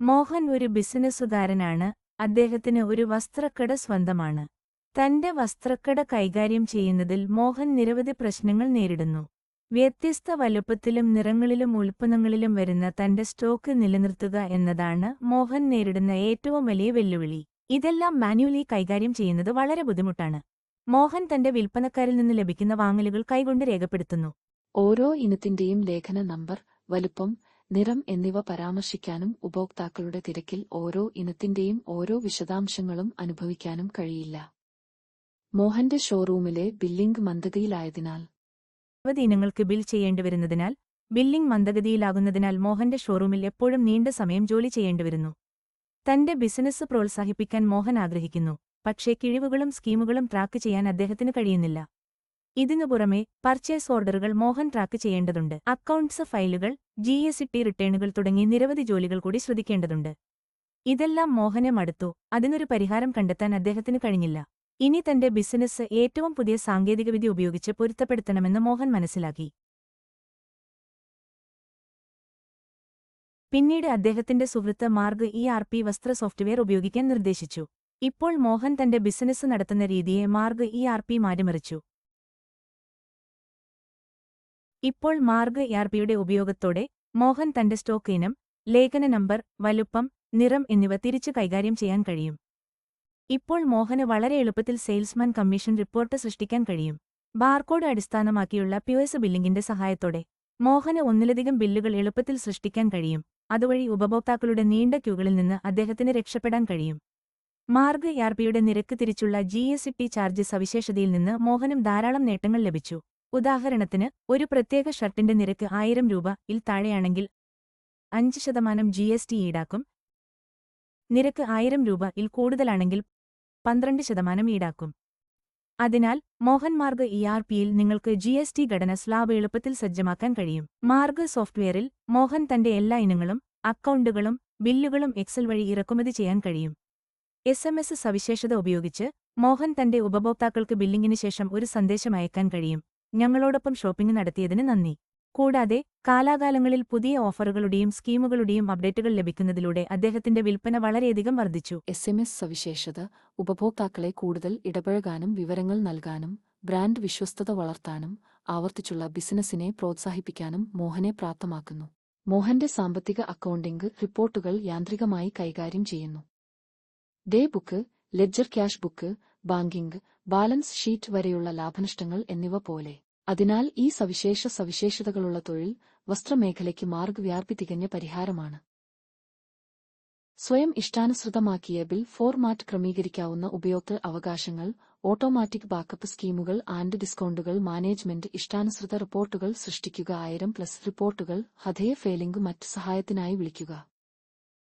മോഹൻ ഒരു ബിസിനസ്സുകാരനാണ് അദ്ദേഹത്തിന് ഒരു വസ്ത്രക്കട സ്വന്തമാണ്. തന്റെ വസ്ത്രക്കട കൈകാര്യം ചെയ്യുന്നതിൽ മോഹൻ നിരവധി പ്രശ്നങ്ങൾ നേരിടുന്നു. വ്യത്യസ്ത വലുപ്പത്തിലും നിറങ്ങളിലും ഉൽപ്പന്നങ്ങളിലും വരുന്ന തന്റെ സ്റ്റോക്ക് നിലനിർത്തുക എന്നതാണ് മോഹൻ നേരിടുന്ന ഏറ്റവും വലിയ വെല്ലുവിളി. ഇതെല്ലാം മാനുവലി കൈകാര്യം ചെയ്യുന്നത് വളരെ ബുദ്ധിമുട്ടാണ്. മോഹൻ തന്റെ വിൽപ്പനക്കാരിൽ നിന്ന് ലഭിക്കുന്ന വാങ്ങലുകൾ കൈകൊണ്ട് രേഖപ്പെടുത്തുന്നു. ഓരോ ഇനത്തിന്റെയും ലേഖന നമ്പർ വലുപ്പം നിറം എന്നിവ പരാമർശിക്കാനും ഉപഭോക്താക്കളുടെ തിരക്കിൽ ഓരോ ഇനത്തിന്റെയും ഓരോ വിശദാംശങ്ങളും അനുഭവിക്കാനും കഴിയില്ല. മോഹന്റെ ഷോറൂമിലെ ബില്ലിംഗ് മന്ദഗതിയിലായതിനാൽ. നിരവധി ഇനങ്ങൾക്ക് ബിൽ ചെയ്യേണ്ടിവരുന്നതിനാൽ ബില്ലിംഗ് മന്ദഗതിയിലാകുന്നതിനാൽ മോഹന്റെ ഷോറൂമിൽ എപ്പോഴും നീണ്ട സമയം ജോലി ചെയ്യേണ്ടിവരുന്നു തന്റെ ബിസിനസ് പ്രോത്സാഹിപ്പിക്കാൻ മോഹൻ ആഗ്രഹിക്കുന്നു പക്ഷേ കിഴിവുകളും സ്കീമുകളും ട്രാക്ക് ചെയ്യാൻ അദ്ദേഹത്തിന് കഴിയുന്നില്ല. ഇതിനു പുറമെ പർച്ചേസ് ഓർഡറുകൾ മോഹൻ ട്രാക്ക് ചെയ്യേണ്ടതുണ്ട്. അക്കൗണ്ട്സ് ഫയലുകൾ ജി എസ് ടി റിട്ടേണുകൾ തുടങ്ങി നിരവധി ജോലികൾ കൂടി ശ്രദ്ധിക്കേണ്ടതുണ്ട്. ഇതെല്ലാം മോഹനെ മടുത്തു. അതിനൊരു പരിഹാരം കണ്ടെത്താൻ അദ്ദേഹത്തിന് കഴിഞ്ഞില്ല. ഇനി തന്റെ ബിസിനസ് ഏറ്റവും പുതിയ സാങ്കേതികവിദ്യ ഉപയോഗിച്ച് പൊരുത്തപ്പെടുത്തണമെന്ന് മോഹൻ മനസ്സിലാക്കി. പിന്നീട് അദ്ദേഹത്തിന്റെ സുഹൃത്ത് Marg E R P Vastra software ഉപയോഗിക്കാൻ നിർദ്ദേശിച്ചു. ഇപ്പോൾ മോഹൻ തന്റെ ബിസിനസ് നടത്തുന്ന രീതിയെ മാർഗ് ഇ ആർ പി മാറ്റിമറിച്ചു. ഇപ്പോൾ മാർഗ് യാർബിയുടെ ഉപയോഗത്തോടെ മോഹൻ തന്റെ സ്റ്റോക്ക് ഇനം ലേഖന നമ്പർ വലുപ്പം നിറം എന്നിവ തിരിച്ചു കൈകാര്യം ചെയ്യാൻ കഴിയും. ഇപ്പോൾ മോഹന് വളരെ എളുപ്പത്തിൽ സെയിൽസ്മാൻ കമ്മീഷൻ റിപ്പോർട്ട് സൃഷ്ടിക്കാൻ കഴിയും. ബാർകോഡ് അടിസ്ഥാനമാക്കിയുള്ള പ്യുഎസ് ബില്ലിംഗിന്റെ സഹായത്തോടെ മോഹന് ഒന്നിലധികം ബില്ലുകൾ എളുപ്പത്തിൽ സൃഷ്ടിക്കാൻ കഴിയും. അതുവഴി ഉപഭോക്താക്കളുടെ നീണ്ട ക്യൂകളിൽ നിന്ന് അദ്ദേഹത്തിന് രക്ഷപ്പെടാൻ കഴിയും. മാർഗ് യാർപിയുടെ നിരക്ക് തിരിച്ചുള്ള ജി എസ് ടി ചാർജ് സവിശേഷതയിൽ നിന്ന് മോഹനും ധാരാളം നേട്ടങ്ങൾ ലഭിച്ചു. ഉദാഹരണത്തിന് ഒരു പ്രത്യേക ഷർട്ടിന്റെ നിരക്ക് ആയിരം രൂപ ഇൽ താഴെയാണെങ്കിൽ അഞ്ച് ശതമാനം ജി എസ് ടി ഈടാക്കും. നിരക്ക് ആയിരം രൂപ ഇൽ കൂടുതലാണെങ്കിൽ പന്ത്രണ്ട് ശതമാനം ഈടാക്കും. അതിനാൽ മോഹൻ മാർഗ് ഇ ആർ പിയിൽ നിങ്ങൾക്ക് ജി എസ് ടി ഘടന സ്ലാബ് എളുപ്പത്തിൽ സജ്ജമാക്കാൻ കഴിയും. മാർഗ് സോഫ്റ്റ്വെയറിൽ മോഹൻ തന്റെ എല്ലാ ഇനങ്ങളും അക്കൗണ്ടുകളും ബില്ലുകളും എക്സൽ വഴി ഇറക്കുമതി ചെയ്യാൻ കഴിയും. എസ് എം എസ് സവിശേഷത ഉപയോഗിച്ച് മോഹൻ തന്റെ ഉപഭോക്താക്കൾക്ക് ബില്ലിംഗിന് ശേഷം ഒരു സന്ദേശം അയക്കാൻ കഴിയും. ഞങ്ങളോടൊപ്പം ഷോപ്പിംഗ് നടത്തിയതിന് നന്ദി. കൂടാതെ കാലാകാലങ്ങളിൽ പുതിയ ഓഫറുകളുടെയും സ്കീമുകളുടെയും അപ്ഡേറ്റുകൾ ലഭിക്കുന്നതിലൂടെ അദ്ദേഹത്തിന്റെ വിൽപ്പന വളരെയധികം വർദ്ധിച്ചു. എസ് എം എസ് സവിശേഷത ഉപഭോക്താക്കളെ കൂടുതൽ ഇടപഴകാനും വിവരങ്ങൾ നൽകാനും ബ്രാൻഡ് വിശ്വസ്തത വളർത്താനും ആവർത്തിച്ചുള്ള ബിസിനസ്സിനെ പ്രോത്സാഹിപ്പിക്കാനും മോഹനെ പ്രാപ്തമാക്കുന്നു. മോഹന്റെ സാമ്പത്തിക അക്കൗണ്ടിംഗ് റിപ്പോർട്ടുകൾ യാന്ത്രികമായി കൈകാര്യം ചെയ്യുന്നു. Day book ledger cash book banking balance sheet വരെയുള്ള ലാഭനഷ്ടങ്ങൾ എന്നിവ പോലെ. അതിനാൽ ഈ സവിശേഷ സവിശേഷതകളുള്ള തൊഴിൽ വസ്ത്രമേഖലയ്ക്ക് മാർഗവ്യാപി തികഞ്ഞ പരിഹാരമാണ്. സ്വയം ഇഷ്ടാനുസൃതമാക്കിയ ബിൽ ഫോർമാറ്റ് ക്രമീകരിക്കാവുന്ന ഉപയോക്തൃ അവകാശങ്ങൾ ഓട്ടോമാറ്റിക് ബാക്കപ്പ് സ്കീമുകൾ ആൻഡ് ഡിസ്കൗണ്ടുകൾ മാനേജ്മെന്റ് ഇഷ്ടാനുസൃത റിപ്പോർട്ടുകൾ സൃഷ്ടിക്കുക ആയിരം പ്ലസ് റിപ്പോർട്ടുകൾ ഹതയ ഫെയിലിംഗ് മറ്റ് സഹായത്തിനായി വിളിക്കുക.